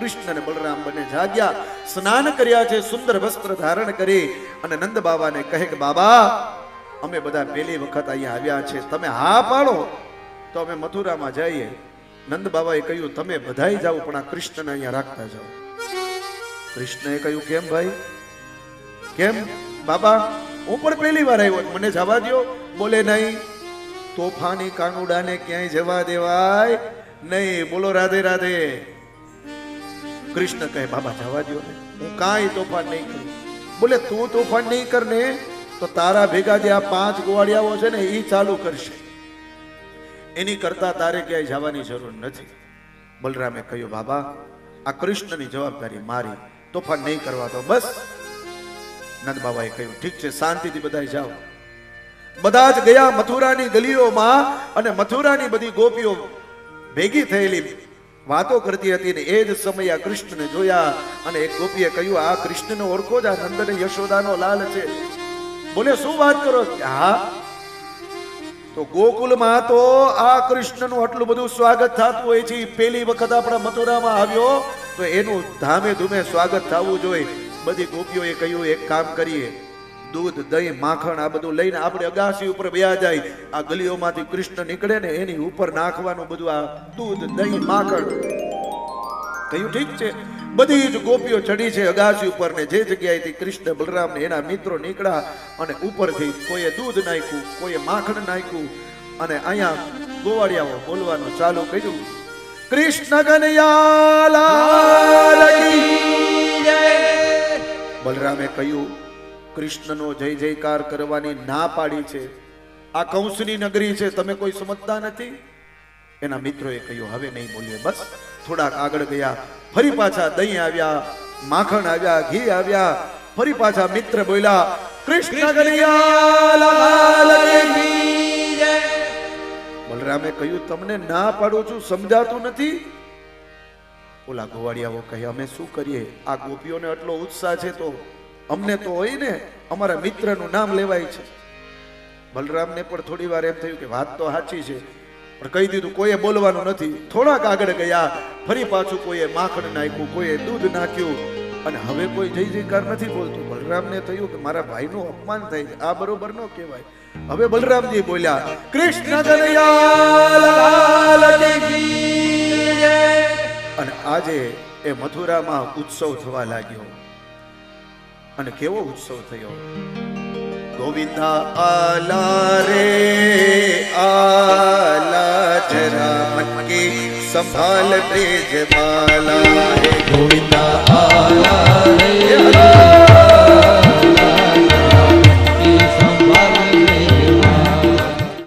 કૃષ્ણ અને બલરામ બંને જાગ્યા, સ્નાન કર્યા છે, સુંદર વસ્ત્ર ધારણ કરી અને નંદ બાબાને કહે કે, બાબા, અમે બધા પહેલી વખત અહીંયા આવ્યા છે. તમે હા પાડો. તો અમે મથુરામાં જઈએ. નંદ બાબાએ કહ્યું, તમે બધાય જાઓ, પણ આ કૃષ્ણને અહીંયા રાખતા જાઓ. કૃષ્ણએ કહ્યું, કેમ ભાઈ? કેમ? બાબા, હું પણ પહેલી વાર આવ્યો મને જવા દ્યો. બોલે, નહીં. તોફાની કાનુડાને ક્યાંય જવા દેવાય નહીં. બોલો, રાધે રાધે. કૃષ્ણ કહે, બાબા, જવા દ્યો ને. હું કાંઈ તોફાન નહીં કરું. બોલે, તું તોફાન નહીં કર ને, તો તારા ભેગા જે આ પાંચ ગોવાળિયાઓ છે ને એ ચાલુ કરશે. એની કરતા તારે ક્યાંય જવાની જરૂર નથી. બલરામે કહ્યું, બાબા, આ કૃષ્ણની જવાબદારી મારી. તોફાન નહીં કરવા તો બસ. નંદ બાબાએ કહ્યું, ઠીક છે, શાંતિથી બધા જાઓ. બધા જ ગયા મથુરાની ગલીઓમાં અને મથુરાની બધી ગોપીઓ ભેગી થયેલી વાતો કરતી હતી ને એ જ સમયે આ કૃષ્ણને જોયા અને એક ગોપીએ કહ્યું, આ કૃષ્ણને ઓળખો જ આ નંદ અને યશોદાનો લાલ છે. બોલે, શું વાત કરો? હા. તો ગોકુલમાં તો આ કૃષ્ણનું આટલું બધું સ્વાગત થતું હોય છે પહેલી વખત આપણા મથુરામાં આવ્યો, તો એનું ધામે ધૂમે સ્વાગત થવું જોઈએ. બધી ગોપીઓએ કહ્યું, એક કામ કરીએ. દૂધ, દહીં, માખણ આ બધું લઈને આપણે અગાસી ઉપર બેયા જાય. આ ગલીઓમાંથી કૃષ્ણ નીકળે ને એની ઉપર નાખવાનું બધું આ દૂધ, દહીં, માખણ. કહ્યું, ઠીક છે. બધી જ ગોપીઓ ચડી છે અગાસી ઉપર ને જે જગ્યાએથી કૃષ્ણ બલરામ ને એના મિત્રો નીકળ્યા અને ઉપરથી કોઈએ દૂધ નાખ્યું, કોઈએ માખણ નાખ્યું અને અહીંયા ગોવાળિયાઓ બોલવાનું ચાલુ કર્યું. કૃષ્ણ કનૈયા બલરામે કહ્યું કૃષ્ણનો જય જયકાર કરવાની ના પાડી છે. આ કંસની નગરી છે, તમે કોઈ સમજતા નથી? એના મિત્રોએ કહ્યું, હવે નહીં બોલીએ, બસ. થોડાક આગળ ગયા, ફરી પાછા દહીં આવ્યા, માખણ આવ્યા, ઘી આવ્યા, ફરી પાછા મિત્ર બોલ્યા, કૃષ્ણ બલરામે કહ્યું, તમને ના પાડું છું, સમજાતું નથી? ઓલા ગોવાળિયાઓ કહે, અમે શું કરીએ? આ ગોપીઓને આટલો ઉત્સાહ છે તો અમને તો હોય ને અમારા મિત્રનું નામ લેવાય છે. બલરામને પણ થોડી વાર એમ થયું કે વાત તો સાચી છે, પણ કહી દીધું કોઈએ બોલવાનું નથી. થોડાક આગળ ગયા, ફરી પાછું કોઈએ માખણ નાખ્યું, કોઈએ દૂધ નાખ્યું, અને હવે કોઈ જય જયકાર નથી બોલતું. બલરામને થયું કે મારા ભાઈનું અપમાન થાય છે. આ બરોબર ન કહેવાય. હવે બલરામજી બોલ્યા, કૃષ્ણ કનૈયા લાલ કી જય." અને આજે એ મથુરામાં ઉત્સવ થવા લાગ્યો. અને કેવો ઉત્સવ થયો? ગોવિંદા આલા રે આલા જરા મટકી સંભાળ તેજ માલા હે. ગોવિંદા આલા રે આલા